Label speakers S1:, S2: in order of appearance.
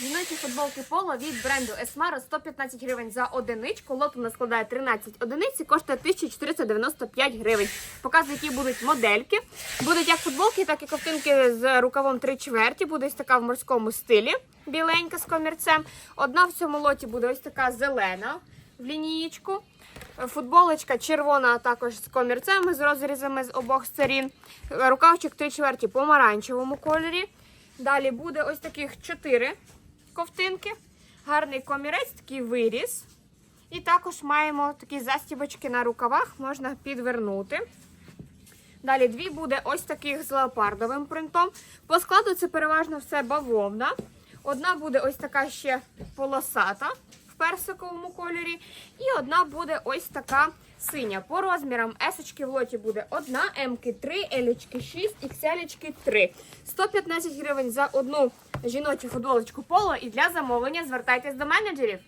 S1: Жіночі футболки поло від бренду Esmara 115 гривень за одиничку. Лот у нас складає 13 одиниць і коштує 1495 гривень. Показую, які будуть модельки. Будуть як футболки, так і ковтинки з рукавом 3 чверті. Буде ось така в морському стилі, біленька з комірцем. Одна в цьому лоті буде ось така зелена в лінієчку. Футболочка червона також з комірцем, з розрізами з обох сторін. Рукавчик 3 чверті помаранчевому кольорі. Далі буде ось таких 4 ковтинки. Гарний комірець, такий виріз. І також маємо такі застібочки на рукавах, можна підвернути. Далі дві буде ось таких з леопардовим принтом. По складу це переважно все бавовна. Одна буде ось така ще полосата в персиковому кольорі. І одна буде ось така синя. По розмірам есочки в лоті буде одна, М-ки 3, Елічки 6, XL 3. 115 гривень за одну жіночу футболочку поло. І для замовлення звертайтесь до менеджерів.